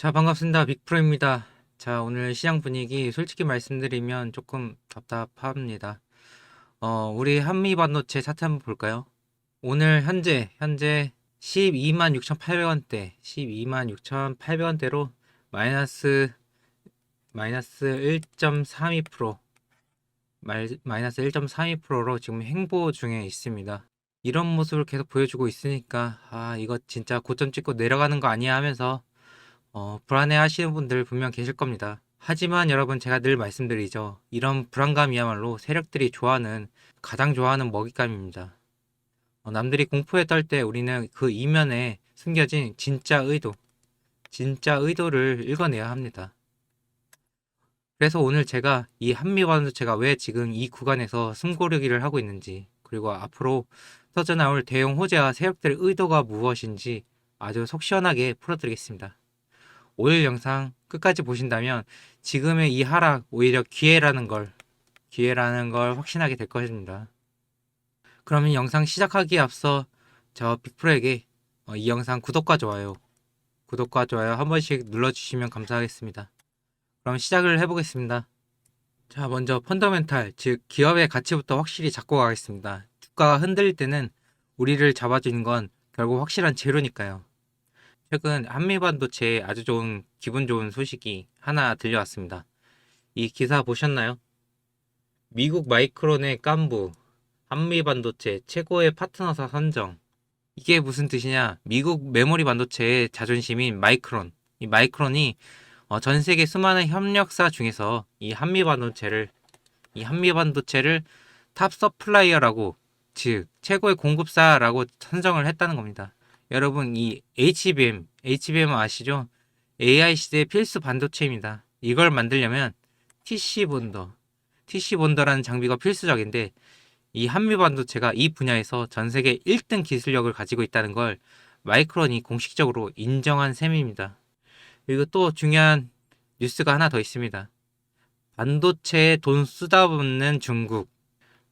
자, 반갑습니다. 빅프로입니다. 자, 오늘 시장 분위기 솔직히 말씀드리면 조금 답답합니다. 어, 우리 한미 반도체 차트 한번 볼까요? 오늘 현재 현재 12만 6,800원대, 12만 6,800원대로 마이너스 마이너스 1.32% 말, 마이너스 1.32%로 지금 행보 중에 있습니다. 이런 모습을 계속 보여주고 있으니까 아, 이거 진짜 고점 찍고 내려가는 거 아니야 하면서 어, 불안해 하시는 분들 분명 계실 겁니다. 하지만 여러분 제가 늘 말씀드리죠. 이런 불안감이야말로 세력들이 좋아하는, 가장 좋아하는 먹잇감입니다. 어, 남들이 공포에 떨 때 우리는 그 이면에 숨겨진 진짜 의도, 진짜 의도를 읽어내야 합니다. 그래서 오늘 제가 이 한미반도체가 왜 지금 이 구간에서 숨고르기를 하고 있는지, 그리고 앞으로 터져 나올 대형 호재와 세력들의 의도가 무엇인지 아주 속 시원하게 풀어드리겠습니다. 오늘 영상 끝까지 보신다면 지금의 이 하락 오히려 기회라는 걸 기회라는 걸 확신하게 될 것입니다. 그러면 영상 시작하기에 앞서 저 빅프로에게 어, 이 영상 구독과 좋아요 구독과 좋아요 한 번씩 눌러주시면 감사하겠습니다. 그럼 시작을 해보겠습니다. 자 먼저 펀더멘탈 즉 기업의 가치부터 확실히 잡고 가겠습니다. 주가가 흔들릴 때는 우리를 잡아주는 건 결국 확실한 재료니까요. 최근 한미 반도체에 아주 좋은 기분 좋은 소식이 하나 들려왔습니다. 이 기사 보셨나요? 미국 마이크론의 깐부 한미 반도체 최고의 파트너사 선정 이게 무슨 뜻이냐? 미국 메모리 반도체의 자존심인 마이크론 이 마이크론이 어, 전 세계 수많은 협력사 중에서 이 한미 반도체를 이 한미 반도체를 탑 서플라이어라고 즉 최고의 공급사라고 선정을 했다는 겁니다. 여러분 이 HBM, HBM 아시죠? AI 시대의 필수 반도체입니다. 이걸 만들려면 TC 본더, TC 본더라는 장비가 필수적인데 이 한미 반도체가 이 분야에서 전 세계 1등 기술력을 가지고 있다는 걸 마이크론이 공식적으로 인정한 셈입니다. 그리고 또 중요한 뉴스가 하나 더 있습니다. 반도체에 돈 쓰다 붙는 중국,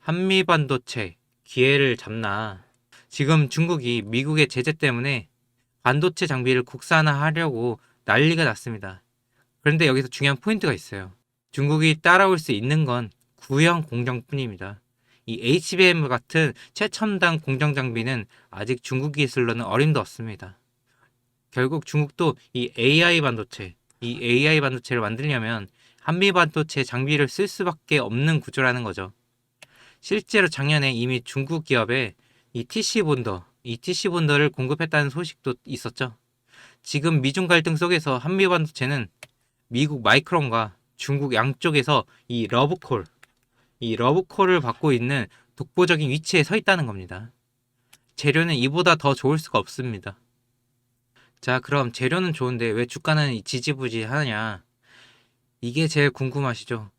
한미 반도체 기회를 잡나 지금 중국이 미국의 제재 때문에 반도체 장비를 국산화하려고 난리가 났습니다. 그런데 여기서 중요한 포인트가 있어요. 중국이 따라올 수 있는 건 구형 공정뿐입니다. 이 HBM 같은 최첨단 공정 장비는 아직 중국 기술로는 어림도 없습니다. 결국 중국도 이 AI 반도체, 이 AI 반도체를 만들려면 한미 반도체 장비를 쓸 수밖에 없는 구조라는 거죠. 실제로 작년에 이미 중국 기업에 이 TC 본더, 이 TC 본더를 공급했다는 소식도 있었죠. 지금 미중 갈등 속에서 한미 반도체는 미국 마이크론과 중국 양쪽에서 이 러브콜, 이 러브콜을 받고 있는 독보적인 위치에 서 있다는 겁니다. 재료는 이보다 더 좋을 수가 없습니다. 자, 그럼 재료는 좋은데 왜 주가는 지지부지 하느냐? 이게 제일 궁금하시죠?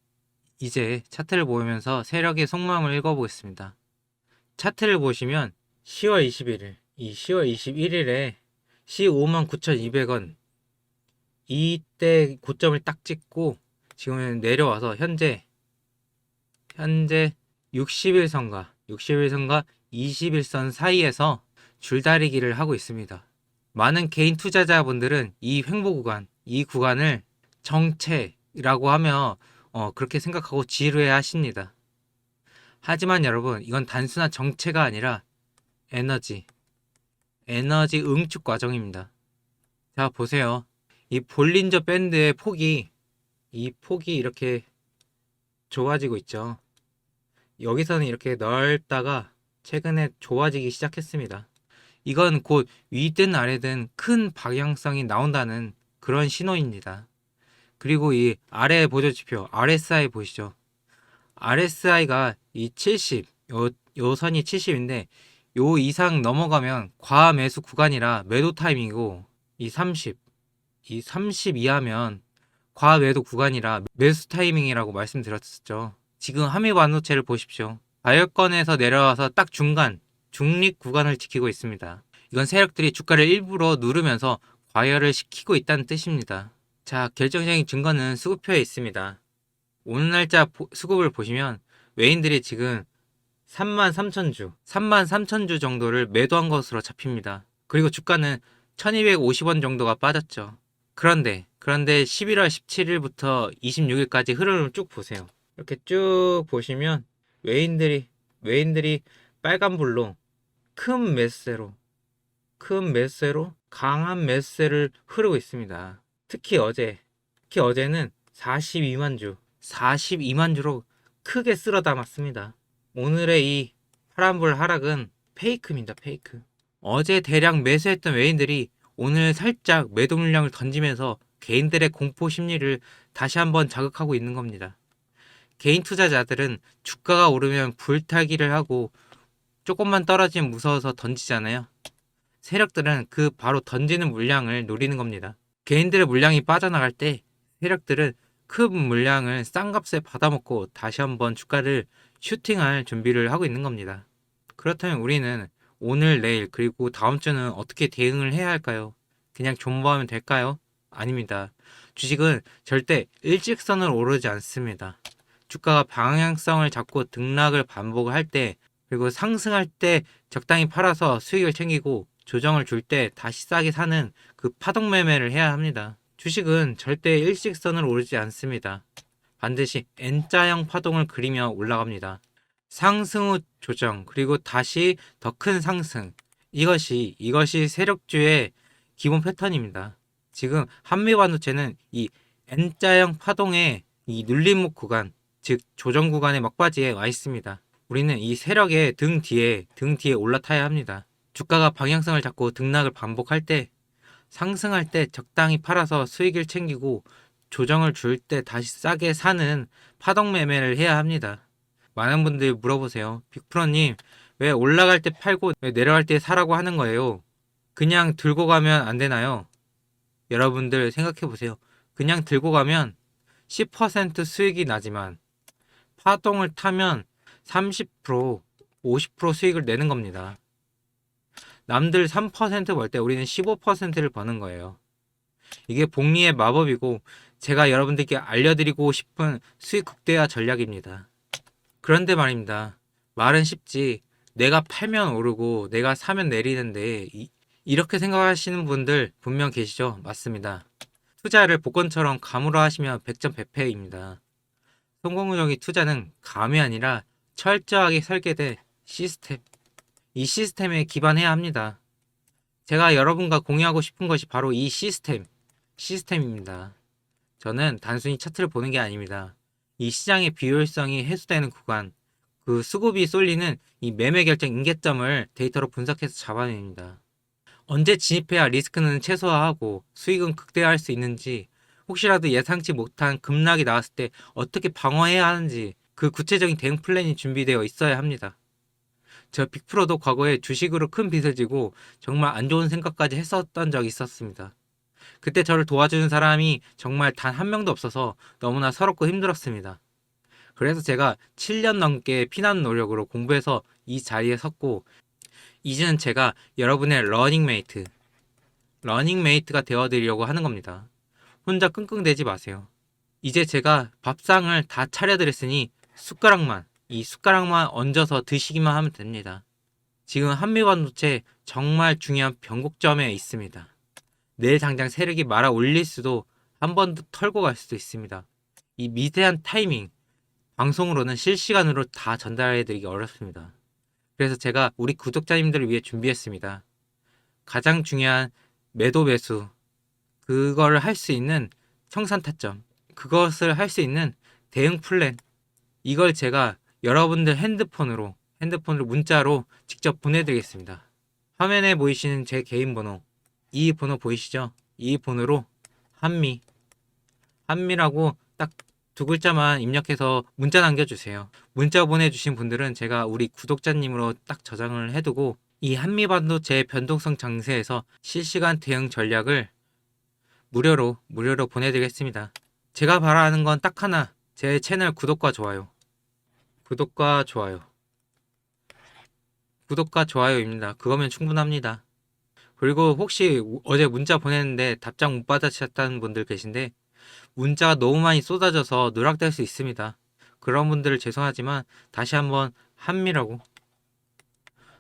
이제 차트를 보면서 세력의 속마음을 읽어보겠습니다. 차트를 보시면 10월 21일, 이 10월 21일에 15만 9,200원 이때 고점을 딱 찍고 지금은 내려와서 현재 현재 60일 선과 60일 선과 21선 사이에서 줄다리기를 하고 있습니다. 많은 개인 투자자분들은 이 횡보 구간, 이 구간을 정체라고 하며 어, 그렇게 생각하고 지루해 하십니다. 하지만 여러분, 이건 단순한 정체가 아니라 에너지, 에너지 응축 과정입니다. 자, 보세요. 이 볼린저 밴드의 폭이, 이 폭이 이렇게 좁아지고 있죠. 여기서는 이렇게 넓다가 최근에 좁아지기 시작했습니다. 이건 곧 위든 아래든 큰 방향성이 나온다는 그런 신호입니다. 그리고 이 아래 보조 지표 RSI 보시죠. RSI가 이 70, 요, 요 선이 70인데 요 이상 넘어가면 과매수 구간이라 매도 타이밍이고 이 30, 이 30 이하면 과매도 구간이라 매수 타이밍이라고 말씀드렸었죠. 지금 한미 반도체를 보십시오. 가격권에서 내려와서 딱 중간, 중립 구간을 지키고 있습니다. 이건 세력들이 주가를 일부러 누르면서 과열을 시키고 있다는 뜻입니다. 자, 결정적인 증거는 수급표에 있습니다. 오늘 날짜 보- 수급을 보시면 외인들이 지금 3만 3천 주, 3만 3천 주 정도를 매도한 것으로 잡힙니다. 그리고 주가는 1250원 정도가 빠졌죠. 그런데 그런데 11월 17일부터 26일까지 흐름을 쭉 보세요. 이렇게 쭉 보시면 외인들이 외인들이 빨간불로 큰 매세로 큰 매세로 강한 매세를 흐르고 있습니다. 특히 어제 특히 어제는 42만 주 42만 주로 크게 쓸어 담았습니다. 오늘의 이 파란불 하락은 페이크입니다. 페이크. 어제 대량 매수했던 외인들이 오늘 살짝 매도 물량을 던지면서 개인들의 공포 심리를 다시 한번 자극하고 있는 겁니다. 개인 투자자들은 주가가 오르면 불타기를 하고 조금만 떨어지면 무서워서 던지잖아요. 세력들은 그 바로 던지는 물량을 노리는 겁니다. 개인들의 물량이 빠져나갈 때 세력들은 큰 물량을 싼 값에 받아먹고 다시 한번 주가를 슈팅할 준비를 하고 있는 겁니다. 그렇다면 우리는 오늘, 내일, 그리고 다음 주는 어떻게 대응을 해야 할까요? 그냥 존버하면 될까요? 아닙니다. 주식은 절대 일직선으로 오르지 않습니다. 주가가 방향성을 잡고 등락을 반복할 때, 그리고 상승할 때 적당히 팔아서 수익을 챙기고 조정을 줄 때 다시 싸게 사는 그 파동 매매를 해야 합니다. 주식은 절대 일직선으로 오르지 않습니다. 반드시 N자형 파동을 그리며 올라갑니다. 상승 후 조정, 그리고 다시 더 큰 상승. 이것이, 이것이 세력주의 기본 패턴입니다. 지금 한미 반도체는 이 N자형 파동의 이 눌림목 구간, 즉 조정 구간의 막바지에 와 있습니다. 우리는 이 세력의 등 뒤에, 등 뒤에 올라타야 합니다. 주가가 방향성을 잡고 등락을 반복할 때, 상승할 때 적당히 팔아서 수익을 챙기고 조정을 줄 때 다시 싸게 사는 파동 매매를 해야 합니다. 많은 분들이 물어보세요. 빅프로님, 왜 올라갈 때 팔고 왜 내려갈 때 사라고 하는 거예요? 그냥 들고 가면 안 되나요? 여러분들 생각해 보세요. 그냥 들고 가면 10% 수익이 나지만 파동을 타면 30%, 50% 수익을 내는 겁니다. 남들 3%벌 때 우리는 15%를 버는 거예요. 이게 복리의 마법이고 제가 여러분들께 알려드리고 싶은 수익 극대화 전략입니다. 그런데 말입니다. 말은 쉽지. 내가 팔면 오르고 내가 사면 내리는데 이, 이렇게 생각하시는 분들 분명 계시죠? 맞습니다. 투자를 복권처럼 감으로 하시면 100점 100패입니다. 성공적인 투자는 감이 아니라 철저하게 설계된 시스템. 이 시스템에 기반해야 합니다. 제가 여러분과 공유하고 싶은 것이 바로 이 시스템, 시스템입니다. 저는 단순히 차트를 보는 게 아닙니다. 이 시장의 비효율성이 해소되는 구간, 그 수급이 쏠리는 이 매매 결정 인계점을 데이터로 분석해서 잡아냅니다. 언제 진입해야 리스크는 최소화하고 수익은 극대화할 수 있는지, 혹시라도 예상치 못한 급락이 나왔을 때 어떻게 방어해야 하는지 그 구체적인 대응 플랜이 준비되어 있어야 합니다. 저 빅프로도 과거에 주식으로 큰 빚을 지고 정말 안 좋은 생각까지 했었던 적이 있었습니다. 그때 저를 도와주는 사람이 정말 단 한 명도 없어서 너무나 서럽고 힘들었습니다. 그래서 제가 7년 넘게 피난 노력으로 공부해서 이 자리에 섰고 이제는 제가 여러분의 러닝메이트, 러닝메이트가 되어드리려고 하는 겁니다. 혼자 끙끙대지 마세요. 이제 제가 밥상을 다 차려드렸으니 숟가락만, 이 숟가락만 얹어서 드시기만 하면 됩니다. 지금 한미 반도체 정말 중요한 변곡점에 있습니다. 내일 당장 세력이 말아 올릴 수도 한 번 더 털고 갈 수도 있습니다. 이 미세한 타이밍, 방송으로는 실시간으로 다 전달해드리기 어렵습니다. 그래서 제가 우리 구독자님들을 위해 준비했습니다. 가장 중요한 매도 매수, 그걸 할 수 있는 청산 타점, 그것을 할 수 있는 대응 플랜, 이걸 제가 여러분들 핸드폰으로, 핸드폰으로 문자로 직접 보내드리겠습니다. 화면에 보이시는 제 개인 번호, 이 번호 보이시죠? 이 번호로 한미, 한미라고 딱 두 글자만 입력해서 문자 남겨주세요. 문자 보내주신 분들은 제가 우리 구독자님으로 딱 저장을 해두고 이 한미반도체 변동성 장세에서 실시간 대응 전략을 무료로 무료로 보내드리겠습니다. 제가 바라는 건 딱 하나, 제 채널 구독과 좋아요. 구독과 좋아요. 구독과 좋아요입니다. 그거면 충분합니다. 그리고 혹시 어제 문자 보냈는데 답장 못 받으셨다는 분들 계신데 문자가 너무 많이 쏟아져서 누락될 수 있습니다. 그런 분들을 죄송하지만 다시 한번 한미라고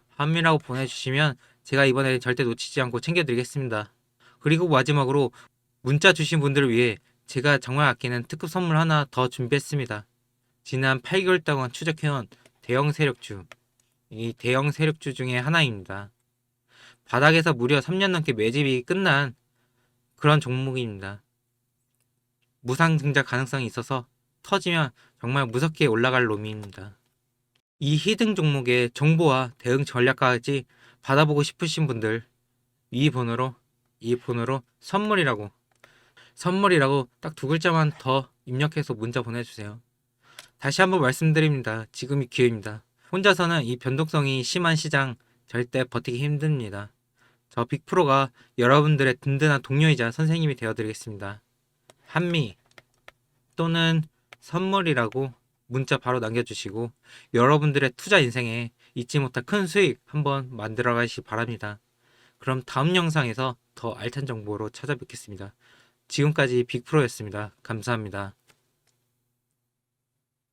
한미라고 보내주시면 제가 이번에 절대 놓치지 않고 챙겨드리겠습니다. 그리고 마지막으로 문자 주신 분들을 위해 제가 정말 아끼는 특급 선물 하나 더 준비했습니다. 지난 8개월 동안 추적해온 대형 세력주. 이 대형 세력주 중에 하나입니다. 바닥에서 무려 3년 넘게 매집이 끝난 그런 종목입니다. 무상 증자 가능성이 있어서 터지면 정말 무섭게 올라갈 놈입니다. 이 히든 종목의 정보와 대응 전략까지 받아보고 싶으신 분들 이 번호로 이 번호로 선물이라고 선물이라고 딱 두 글자만 더 입력해서 문자 보내주세요. 다시 한번 말씀드립니다. 지금이 기회입니다. 혼자서는 이 변동성이 심한 시장 절대 버티기 힘듭니다. 저 빅프로가 여러분들의 든든한 동료이자 선생님이 되어드리겠습니다. 한미 또는 선물이라고 문자 바로 남겨주시고 여러분들의 투자 인생에 잊지 못할 큰 수익 한번 만들어 가시기 바랍니다. 그럼 다음 영상에서 더 알찬 정보로 찾아뵙겠습니다. 지금까지 빅프로였습니다. 감사합니다.